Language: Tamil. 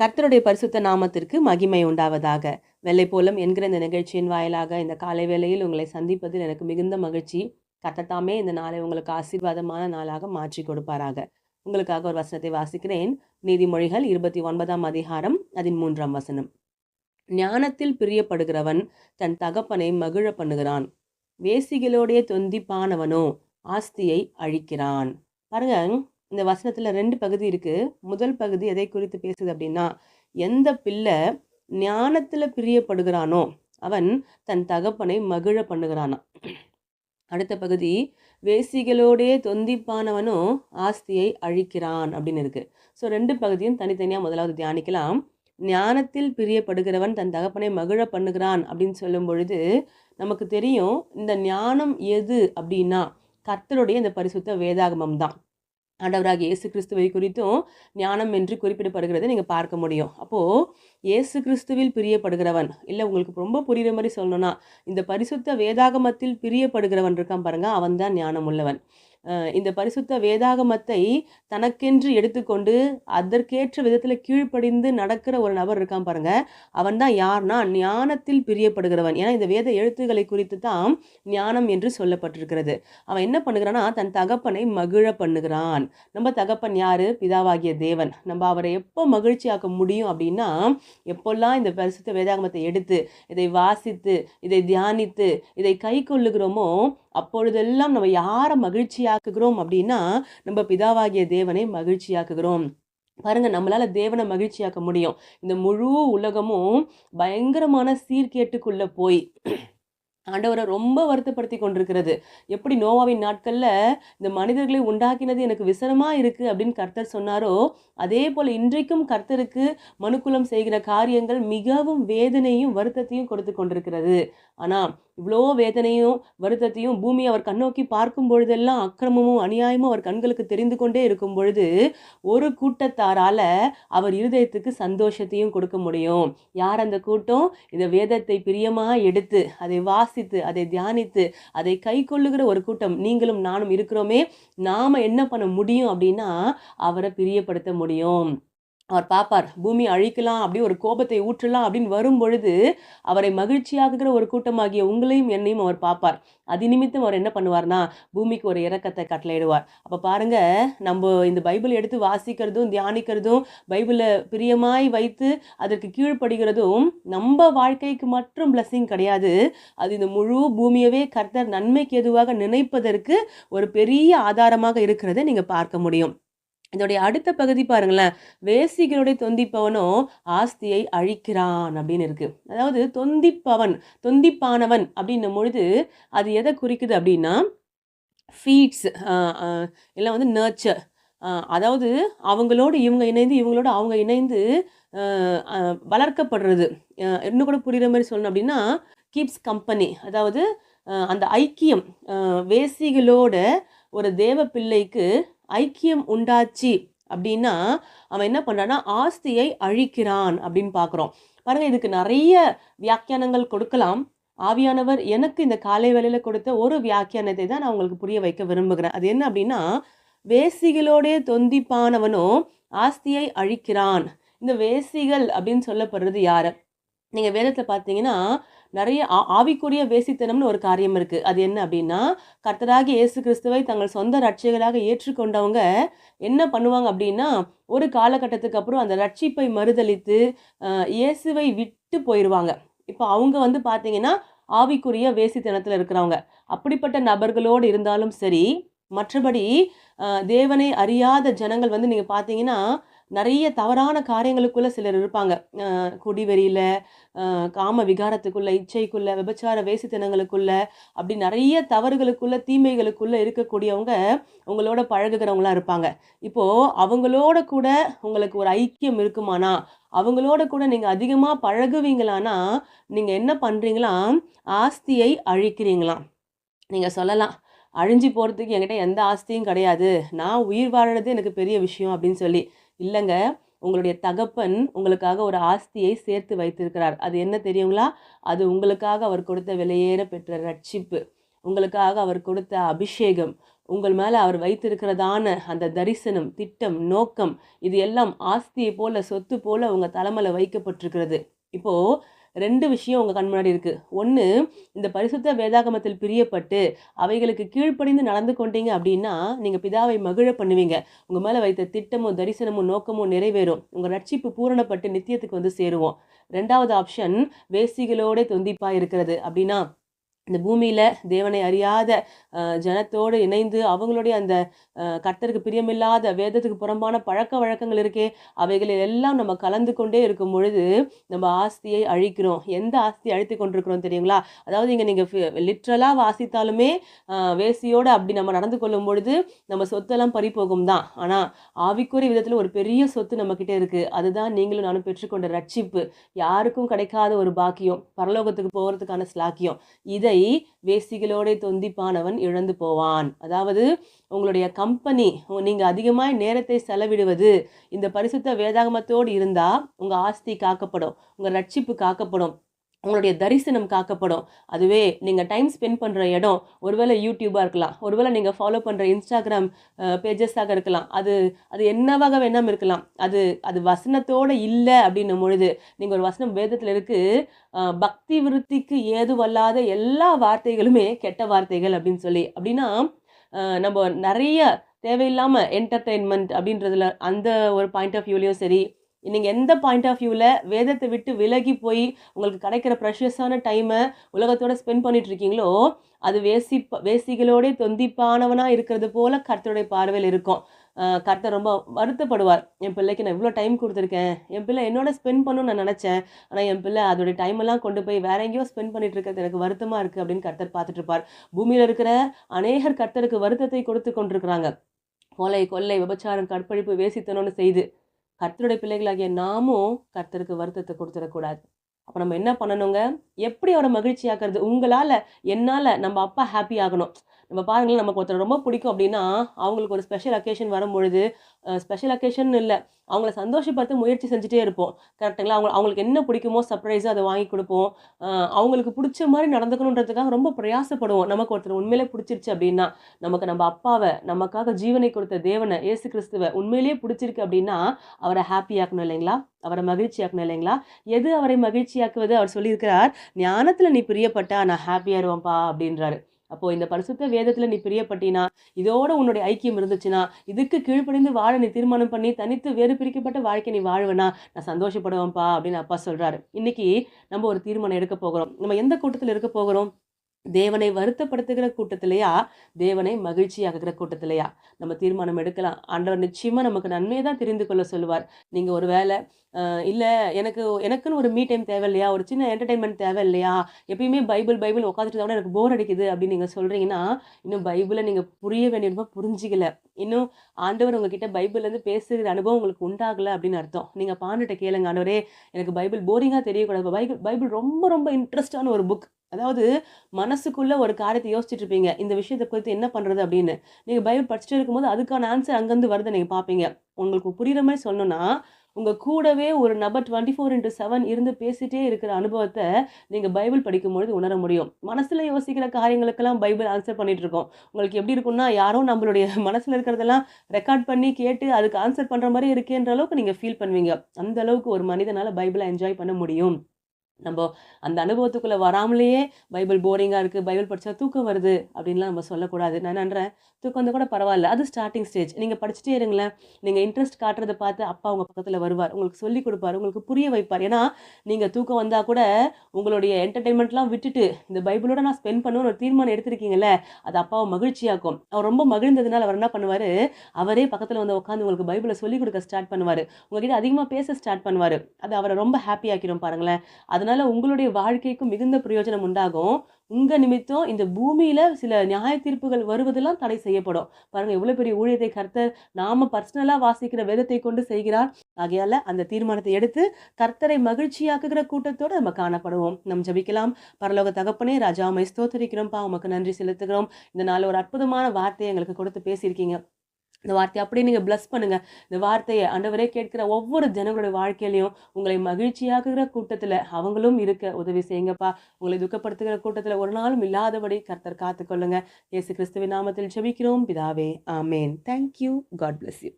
கர்த்தருடைய பரிசுத்த நாமத்திற்கு மகிமை உண்டாவதாக. வெள்ளை போலம் என்கிற இந்த நிகழ்ச்சியின் வாயிலாக இந்த காலை வேளையில் உங்களை சந்திப்பதில் எனக்கு மிகுந்த மகிழ்ச்சி. கத்தத்தாமே இந்த நாளை உங்களுக்கு ஆசீர்வாதமான நாளாக மாற்றி கொடுப்பாராக. உங்களுக்காக ஒரு வசனத்தை வாசிக்கிறேன். நீதிமொழிகள் இருபத்தி ஒன்பதாம் அதிகாரம் அதன் மூன்றாம் வசனம். ஞானத்தில் பிரியப்படுகிறவன் தன் தகப்பனை மகிழ பண்ணுகிறான். வேசிகளோடைய தொந்திப்பானவனோ ஆஸ்தியை அழிக்கிறான். பாருங்க இந்த வசனத்தில் ரெண்டு பகுதி இருக்குது முதல் பகுதி எதை குறித்து பேசுது அப்படின்னா எந்த பிள்ளை ஞானத்தில் பிரியப்படுகிறானோ அவன் தன் தகப்பனை மகிழ பண்ணுகிறானான் அடுத்த பகுதி வேசிகளோடே தொந்திப்பானவனும் ஆஸ்தியை அழிக்கிறான் அப்படின்னு இருக்குது ஸோ ரெண்டு பகுதியும் தனித்தனியாக முதலாவது தியானிக்கலாம். ஞானத்தில் பிரியப்படுகிறவன் தன் தகப்பனை மகிழ பண்ணுகிறான் அப்படின்னு சொல்லும் பொழுது நமக்கு தெரியும் இந்த ஞானம் எது அப்படின்னா கர்த்தருடைய இந்த பரிசுத்த வேதாகமம் தான். ஆண்டவராக இயேசு கிறிஸ்துவை குறித்தும் ஞானம் என்று குறிப்பிடப்படுகிறதை நீங்கள் பார்க்க முடியும். அப்போது இயேசு கிறிஸ்துவில் பிரியப்படுகிறவன் இல்லை உங்களுக்கு ரொம்ப புரிகிற மாதிரி சொல்லணும்னா இந்த பரிசுத்த வேதாகமத்தில் பிரியப்படுகிறவன் இருக்கான் பாருங்க அவன் தான் ஞானம் உள்ளவன் இந்த பரிசுத்த வேதாகமத்தை தனக்கென்று எடுத்துக்கொண்டு அதற்கேற்ற விதத்தில் கீழ்ப்படிந்து நடக்கிற ஒரு நபர் இருக்கான் பாருங்க. அவன் தான் யார்னா ஞானத்தில் பிரியப்படுகிறவன். ஏன்னா இந்த வேத எழுத்துக்களை குறித்து தான் ஞானம் என்று சொல்லப்பட்டிருக்கிறது. அவன் என்ன பண்ணுகிறான்னா தன் தகப்பனை மகிழ பண்ணுகிறான். நம்ம தகப்பன் யாரு? பிதாவாகிய தேவன். நம்ம அவரை எப்போ மகிழ்ச்சியாக்க முடியும் அப்படின்னா எப்போல்லாம் இந்த பரிசுத்த வேதாகமத்தை எடுத்து இதை வாசித்து இதை தியானித்து இதை கை கொள்ளுகிறோமோ அப்பொழுதெல்லாம் நம்ம யாரை மகிழ்ச்சியாக்குகிறோம் அப்படின்னா நம்ம பிதாவாகிய தேவனை மகிழ்ச்சியாக்குகிறோம். பாருங்க நம்மளால தேவனை மகிழ்ச்சியாக்க முடியும். இந்த முழு உலகமும் பயங்கரமான சீர்கேட்டுக்குள்ள போய் ஆண்டவரை ரொம்ப வருத்தப்படுத்தி கொண்டிருக்கிறது. எப்படி நோவாவின் நாட்களில் இந்த மனிதர்களை உண்டாக்கினது எனக்கு விசனமாக இருக்குது அப்படின்னு கர்த்தர் சொன்னாரோ அதே போல் இன்றைக்கும் கர்த்தருக்கு மனுக்குலம் செய்கிற காரியங்கள் மிகவும் வேதனையும் வருத்தத்தையும் கொடுத்து கொண்டிருக்கிறது. ஆனால் இவ்வளோ வேதனையும் வருத்தத்தையும் பூமி அவர் கண்ணோக்கி பார்க்கும் பொழுதெல்லாம் அக்கிரமமும் அநியாயமும் அவர் கண்களுக்கு தெரிந்து கொண்டே இருக்கும் பொழுது ஒரு கூட்டத்தாரால அவர் இருதயத்துக்கு சந்தோஷத்தையும் கொடுக்க முடியும். யார் அந்த கூட்டம்? இந்த வேதத்தை பிரியமாக எடுத்து அதை வாசித்து அதை தியானித்து அதை கை கொள்ளுகிற ஒரு கூட்டம். நீங்களும் நானும் இருக்கிறோமே நாம் என்ன பண்ண முடியும் அப்படின்னா அவரை பிரியப்படுத்த முடியும். அவர் பார்ப்பார் பூமி அழிக்கலாம் அப்படி ஒரு கோபத்தை ஊற்றலாம் அப்படின்னு வரும்பொழுது அவரை மகிழ்ச்சியாக்குகிற ஒரு கூட்டமாகிய உங்களையும் என்னையும் அவர் பார்ப்பார் அது நிமித்தம் அவர் என்ன பண்ணுவார்னா பூமிக்கு ஒரு இறக்கத்தை கட்டளையிடுவார். அப்போ பாருங்க நம்ம இந்த பைபிள் எடுத்து வாசிக்கிறதும் தியானிக்கிறதும் பைபிளை பிரியமாய் வைத்து அதற்கு கீழ்ப்படுகிறதும் நம்ம வாழ்க்கைக்கு மட்டும் பிளஸ்ஸிங் கிடையாது. அது இந்த முழு பூமியவே கர்த்தர் நன்மைக்கு எதுவாக நினைப்பதற்கு ஒரு பெரிய ஆதாரமாக இருக்கிறதை நீங்கள் பார்க்க முடியும். இதோடைய அடுத்த பகுதி பாருங்களேன். வேசிகளுடைய தொந்திப்பவனோ ஆஸ்தியை அழிக்கிறான் அப்படின்னு இருக்கு. அதாவது தொந்திப்பவன் தொந்திப்பானவன் அப்படின்னும் பொழுது அது எதை குறிக்குது அப்படின்னா ஃபீட்ஸ் எல்லாம் வந்து நர்ச்சர் அதாவது அவங்களோடு இவங்க இணைந்து இவங்களோட அவங்க இணைந்து வளர்க்கப்படுறது. இன்னும் கூட புரிகிற மாதிரி சொல்லணும் அப்படின்னா கீப்ஸ் கம்பெனி அதாவது அந்த ஐக்கியம் வேசிகளோட ஒரு தேவ பிள்ளைக்கு ஐக்கியம் உண்டாச்சு அப்படின்னா அவன் என்ன பண்ணுறான்னா ஆஸ்தியை அழிக்கிறான் அப்படின்னு பார்க்குறோம். பாருங்கள் இதுக்கு நிறைய வியாக்கியானங்கள் கொடுக்கலாம். ஆவியானவர் எனக்கு இந்த காலை வேலையில் கொடுத்த ஒரு வியாக்கியானத்தை தான் நான் உங்களுக்கு புரிய வைக்க விரும்புகிறேன். அது என்ன அப்படின்னா வேசிகளோடைய தொந்திப்பானவனும் ஆஸ்தியை அழிக்கிறான். இந்த வேசிகள் அப்படின்னு சொல்லப்படுறது யார்? நீங்கள் வேதத்தில் பார்த்தீங்கன்னா நிறைய ஆ- ஆவிக்குரிய வேசித்தனம்னு ஒரு காரியம் இருக்குது அது என்ன அப்படின்னா கர்த்தராகி இயேசு கிறிஸ்துவை தங்கள் சொந்த ரட்சிகளாக ஏற்றுக்கொண்டவங்க என்ன பண்ணுவாங்க அப்படின்னா ஒரு காலகட்டத்துக்கு அப்புறம் அந்த ரட்சிப்பை மறுதளித்து இயேசுவை விட்டு போயிடுவாங்க இப்போ அவங்க வந்து பார்த்தீங்கன்னா ஆவிக்குரிய வேசித்தனத்தில் இருக்கிறவங்க. அப்படிப்பட்ட நபர்களோடு இருந்தாலும் சரி மற்றபடி தேவனை அறியாத ஜனங்கள் வந்து நீங்கள் பார்த்தீங்கன்னா நிறைய தவறான காரியங்களுக்குள்ளே சிலர் இருப்பாங்க. குடிவெறியில் காம விகாரத்துக்குள்ளே இச்சைக்குள்ளே விபச்சார வேசித்தனங்களுக்குள்ள அப்படி நிறைய தவறுகளுக்குள்ளே தீமைகளுக்குள்ளே இருக்கக்கூடியவங்க உங்களோட பழகுகிறவங்களாம் இருப்பாங்க. இப்போது அவங்களோட கூட உங்களுக்கு ஒரு ஐக்கியம் இருக்குமானா அவங்களோட கூட நீங்கள் அதிகமாக பழகுவீங்களானா நீங்கள் என்ன பண்ணுறீங்களாம் ஆஸ்தியை அழிக்கிறீங்களாம். நீங்கள் சொல்லலாம். அழிஞ்சு போகிறதுக்கு என்கிட்ட எந்த ஆஸ்தியும் கிடையாது. நான் உயிர் வாழறது எனக்கு பெரிய விஷயம் அப்படின்னு சொல்லி. இல்லைங்க உங்களுடைய தகப்பன் உங்களுக்காக ஒரு ஆஸ்தியை சேர்த்து வைத்திருக்கிறார். அது என்ன தெரியுங்களா? அது உங்களுக்காக அவர் கொடுத்த விலையேற பெற்ற ரட்சிப்பு. உங்களுக்காக அவர் கொடுத்த அபிஷேகம். உங்கள் மேலே அவர் வைத்திருக்கிறதான அந்த தரிசனம் திட்டம் நோக்கம் இது எல்லாம் ஆஸ்தியை போல சொத்து போல உங்கள் தலைமையில் வைக்கப்பட்டிருக்கிறது. இப்போது ரெண்டு விஷயம் உங்கள் கண் முன்னாடி இருக்குது ஒன்று இந்த பரிசுத்த வேதாகமத்தில் பிரியப்பட்டு அவைகளுக்கு கீழ்ப்படிந்து நடந்து கொண்டீங்க அப்படின்னா நீங்கள் பிதாவை மகிழ பண்ணுவீங்க. உங்கள் மேலே வைத்த திட்டமும் தரிசனமும் நோக்கமும் நிறைவேறும். உங்கள் ரட்சிப்பு பூரணப்பட்டு நித்தியத்துக்கு வந்து சேருவோம். ரெண்டாவது ஆப்ஷன் வேசிகளோட தொந்திப்பாக இருக்கிறது அப்படின்னா இந்த பூமியில் தேவனை அறியாத ஜனத்தோடு இணைந்து அவங்களுடைய அந்த கர்த்தருக்கு பிரியமில்லாத வேதத்துக்கு புறம்பான பழக்க வழக்கங்கள் இருக்கே அவைகளில் எல்லாம் நம்ம கலந்து கொண்டே இருக்கும் பொழுது நம்ம ஆஸ்தியை அழிக்கிறோம். எந்த ஆஸ்தியை அழித்து கொண்டிருக்கிறோம் தெரியுங்களா? அதாவது இங்கே நீங்கள் லிட்ரலாக வாசித்தாலுமே வேசியோடு அப்படி நம்ம நடந்து கொள்ளும் பொழுது நம்ம சொத்தெல்லாம் பறிபோகும் தான். ஆனால் ஆவிக்குரிய விதத்தில் ஒரு பெரிய சொத்து நம்மக்கிட்ட இருக்குது அதுதான் நீங்களும் நானும் பெற்றுக்கொண்ட ரட்சிப்பு. யாருக்கும் கிடைக்காத ஒரு பாக்கியம். பரலோகத்துக்கு போகிறதுக்கான ஸ்லாக்கியம் இதை வேசிகளோட தொந்திப்பானவன் இழந்து போவான். அதாவது உங்களுடைய கம்பெனி நீங்கள் அதிகமாக நேரத்தை செலவிடுவது இந்த பரிசுத்த வேதாகமத்தோடு இருந்தால் உங்கள் ஆஸ்தி காக்கப்படும் உங்கள் ரட்சிப்பு காக்கப்படும். உங்களுடைய தரிசனம் காக்கப்படும். அதுவே நீங்கள் டைம் ஸ்பெண்ட் பண்ணுற இடம் ஒருவேளை யூடியூபாக இருக்கலாம் ஒருவேளை நீங்கள் ஃபாலோ பண்ணுற இன்ஸ்டாகிராம் பேஜஸாக இருக்கலாம். அது அது என்னவாக வேணாம் இருக்கலாம். அது அது வசனத்தோடு இல்லை அப்படின்னும் பொழுது நீங்கள் ஒரு வசனம் வேதத்தில் இருக்குது பக்தி விருத்திக்கு ஏதுவல்லாத எல்லா வார்த்தைகளுமே கெட்ட வார்த்தைகள் அப்படின்னு சொல்லி. அப்படின்னா நம்ம நிறைய தேவையில்லாமல் என்டர்டெயின்மெண்ட் அப்படின்றதுல அந்த ஒரு பாயிண்ட் ஆஃப் வியூலேயும் சரி நீங்கள் எந்த பாயிண்ட் ஆஃப் வியூவில் வேதத்தை விட்டு விலகி போய் உங்களுக்கு கிடைக்கிற ப்ரெஷியஸான டைமை உலகத்தோட ஸ்பெண்ட் பண்ணிகிட்ருக்கீங்களோ அது வேசி வேசிகளோடே தொந்திப்பானவனாக இருக்கிறது போல் கர்த்தருடைய பார்வையில் இருக்கும். கர்த்தர் ரொம்ப வருத்தப்படுவார். என் பிள்ளைக்கு நான் இவ்வளோ டைம் கொடுத்துருக்கேன். என் பிள்ளை என்னோட ஸ்பெண்ட் பண்ணணும்னு நான் நினச்சேன். ஆனால் என் பிள்ளை அதோடைய டைமெல்லாம் கொண்டு போய் வேற எங்கேயோ ஸ்பெண்ட் பண்ணிட்டு இருக்கிறது எனக்கு வருத்தமாக இருக்குது அப்படின்னு கர்த்தர் பார்த்துட்டு இருப்பார். பூமியில் இருக்கிற அநேகர் கர்த்தருக்கு வருத்தத்தை கொடுத்து கொண்டிருக்கிறாங்க. கொலை கொள்ளை விபச்சாரம் கற்பழிப்பு வேசித்தனம்னு செய்து கர்த்தருடைய பிள்ளைகளாகிய நாமும் கர்த்தருக்கு வருத்தத்தை கொடுத்துடக்கூடாது. அப்போ நம்ம என்ன பண்ணணுங்க? எப்படி அவரை மகிழ்ச்சியாக்குறது? உங்களால் என்னால் நம்ம அப்பா ஹாப்பி ஆகணும். நம்ம பாருங்களேன் நமக்கு ஒருத்தர் ரொம்ப பிடிக்கும் அப்படின்னா அவங்களுக்கு ஒரு ஸ்பெஷல் அக்கேஷன் வரும்பொழுது ஸ்பெஷல் அக்கேஷன் இல்லை அவங்கள சந்தோஷப்படுத்த முயற்சி செஞ்சுட்டே இருப்போம். கரெக்டுங்களா அவங்க அவங்களுக்கு என்ன பிடிக்குமோ சர்ப்ரைஸாக அதை வாங்கி கொடுப்போம். அவங்களுக்கு பிடிச்ச மாதிரி நடந்துக்கணுன்றதுக்காக ரொம்ப பிரயாசப்படுவோம். நமக்கு ஒருத்தர் உண்மையிலே பிடிச்சிருச்சு அப்படின்னா நமக்கு நம்ம அப்பாவை நமக்காக ஜீவனை கொடுத்த தேவனை இயேசு கிறிஸ்துவை உண்மையிலேயே பிடிச்சிருக்கு அப்படின்னா அவரை ஹாப்பி ஆக்கணும் இல்லைங்களா? அவரை மகிழ்ச்சி ஆக்கணும் இல்லைங்களா? எது அவரை மகிழ்ச்சியாக்குவது அவர் சொல்லியிருக்கிறார் ஞானத்தில் நீ பிரியப்பட்டா நான் ஹாப்பியாக இருவேன்ப்பா அப்படின்றாரு. அப்போ இந்த பரிசுத்த வேதத்துல நீ பிரியப்பட்டினா இதோட உன்னுடைய ஐக்கியம் இருந்துச்சுன்னா இதுக்கு கீழ்ப்படிந்து வாழ நீ தீர்மானம் பண்ணி தனித்து வேறு பிரிக்கப்பட்ட வாழ்க்கை நீ வாழ்வனா? நான் சந்தோஷப்படுவேன்ப்பா அப்படின்னு அப்பா சொல்றாரு. இன்னைக்கு நம்ம ஒரு தீர்மானம் எடுக்க போகிறோம். நம்ம எந்த கூட்டத்தில் இருக்க போகிறோம்? தேவனை வருத்தப்படுத்துகிற கூட்டத்திலையா? தேவனை மகிழ்ச்சியாக்குகிற கூட்டத்திலையா? நம்ம தீர்மானம் எடுக்கலாம். ஆண்டவர் நிச்சயமாக நமக்கு நன்மையை தான் தெரிந்து கொள்ள சொல்லுவார். நீங்கள் ஒரு வேலை இல்லை எனக்கு எனக்குன்னு ஒரு மீ டைம் தேவை இல்லையா ஒரு சின்ன என்டர்டைன்மெண்ட் தேவை இல்லையா எப்பயுமே பைபிள் பைபிள் உட்காந்துட்டு தான் எனக்கு போர் அடிக்குது அப்படின்னு நீங்கள் சொல்கிறீங்கன்னா இன்னும் பைபிளை நீங்கள் புரிய வேண்டியதுமா புரிஞ்சிக்கல. இன்னும் ஆண்டவர் உங்ககிட்ட பைபிள்லேருந்து பேசுகிற அனுபவம் உங்களுக்கு உண்டாகலை அப்படின்னு அர்த்தம். நீங்கள் பாண்டுகிட்ட கேளுங்க ஆண்டவரே எனக்கு பைபிள் போரிங்காக தெரியக்கூடாது. பைபிள் பைபிள் ரொம்ப ரொம்ப இன்ட்ரெஸ்டான ஒரு புக் அதாவது மனசுக்குள்ளே ஒரு காரியத்தை யோசிச்சுட்டு இருப்பீங்க. இந்த விஷயத்தை குறித்து என்ன பண்ணுறது அப்படின்னு. நீங்கள் பைபிள் படிச்சுட்டு இருக்கும்போது அதுக்கான ஆன்சர் அங்கேருந்து வருதை நீங்கள் பார்ப்பீங்க. உங்களுக்கு புரியுற மாதிரி சொல்லணும்னா உங்கள் கூடவே ஒரு நபர் டுவெண்ட்டி ஃபோர் இன்ட்டு செவன் இருந்து பேசிட்டே இருக்கிற அனுபவத்தை நீங்கள் பைபிள் படிக்கும்பொழுது உணர முடியும். மனசில் யோசிக்கிற காரியங்களுக்கெல்லாம் பைபிள் ஆன்சர் பண்ணிகிட்டு இருக்கோம். உங்களுக்கு எப்படி இருக்கும்னா யாரோ நம்மளுடைய மனசில் இருக்கிறதெல்லாம் ரெக்கார்ட் பண்ணி கேட்டு அதுக்கு ஆன்சர் பண்ணுற மாதிரி இருக்கேன்ற அளவுக்கு நீங்கள் ஃபீல் பண்ணுவீங்க. அந்த அளவுக்கு ஒரு மனிதனால் பைபிளை என்ஜாய் பண்ண முடியும். நம்ம அந்த அனுபவத்துக்குள்ளே வராமலேயே பைபிள் போரிங்காக இருக்குது பைபிள் படித்தா தூக்கம் வருது அப்படின்லாம் நம்ம சொல்லக்கூடாது. நான் நன்றேன் தூக்கம் வந்து கூட பரவாயில்ல. அது ஸ்டார்டிங் ஸ்டேஜ் நீங்கள் படிச்சுட்டே இருங்களேன். நீங்கள் இன்ட்ரெஸ்ட் காட்டுறதை பார்த்து அப்பா உங்கள் பக்கத்தில் வருவார். உங்களுக்கு சொல்லி கொடுப்பார். உங்களுக்கு புரிய வைப்பார். ஏன்னா நீங்கள் தூக்கம் வந்தால் கூட உங்களுடைய என்டர்டெயின்மெண்ட்லாம் விட்டுட்டு இந்த பைபிளோட நான் ஸ்பெண்ட் பண்ணுவேன்னு ஒரு தீர்மானம் எடுத்திருக்கீங்கல்ல அது அப்பாவை மகிழ்ச்சியாக்கும். அவர் ரொம்ப மகிழ்ந்ததுனால அவர் என்ன பண்ணுவார்? அவரே பக்கத்தில் வந்து உட்காந்து உங்களுக்கு பைபிளை சொல்லிக் கொடுக்க ஸ்டார்ட் பண்ணுவார். உங்ககிட்ட அதிகமாக பேச ஸ்டார்ட் பண்ணுவார். அது அவரை ரொம்ப ஹாப்பி ஆக்கிடும் பாருங்களேன். அது அதனால உங்களுடைய வாழ்க்கைக்கும் மிகுந்த பிரயோஜனம் உண்டாகும். உங்க நிமித்தம் இந்த பூமியில சில நியாய தீர்ப்புகள் வருவதெல்லாம் தடை செய்யப்படும். பாருங்க எவ்வளவு பெரிய ஊழியத்தை கர்த்தர் நாம பர்சனலா வாசிக்கிற வேதத்தை கொண்டு செய்கிறார். ஆகையால அந்த தீர்மானத்தை எடுத்து கர்த்தரை மகிழ்ச்சியாக்குகிற கூட்டத்தோடு நம்ம காணப்படுவோம். நம் ஜபிக்கலாம். பரலோக தகப்பனே ராஜாமை ஸ்தோத்தரிக்கிறோம்ப்பா உமக்கு நன்றி செலுத்துகிறோம். இந்த நாள் ஒரு அற்புதமான வார்த்தையை எங்களுக்கு கொடுத்து பேசியிருக்கீங்க. இந்த வார்த்தையை அப்படியே நீங்கள் பிளஸ் பண்ணுங்கள் இந்த வார்த்தையை ஆண்டவரே கேட்கிற ஒவ்வொரு ஜனங்களுடைய வாழ்க்கையிலையும் உங்களை மகிழ்ச்சியாக்குகிற கூட்டத்தில் அவங்களும் இருக்க உதவி செய்யுங்கப்பா. உங்களை துக்கப்படுத்துகிற கூட்டத்தில் ஒரு நாளும் இல்லாதபடி கர்த்தர் காத்துக்கொள்ளுங்க. இயேசு கிறிஸ்துவின் நாமத்தில் ஜெபிக்கிறோம். பிதாவே ஆமேன். Thank you God bless you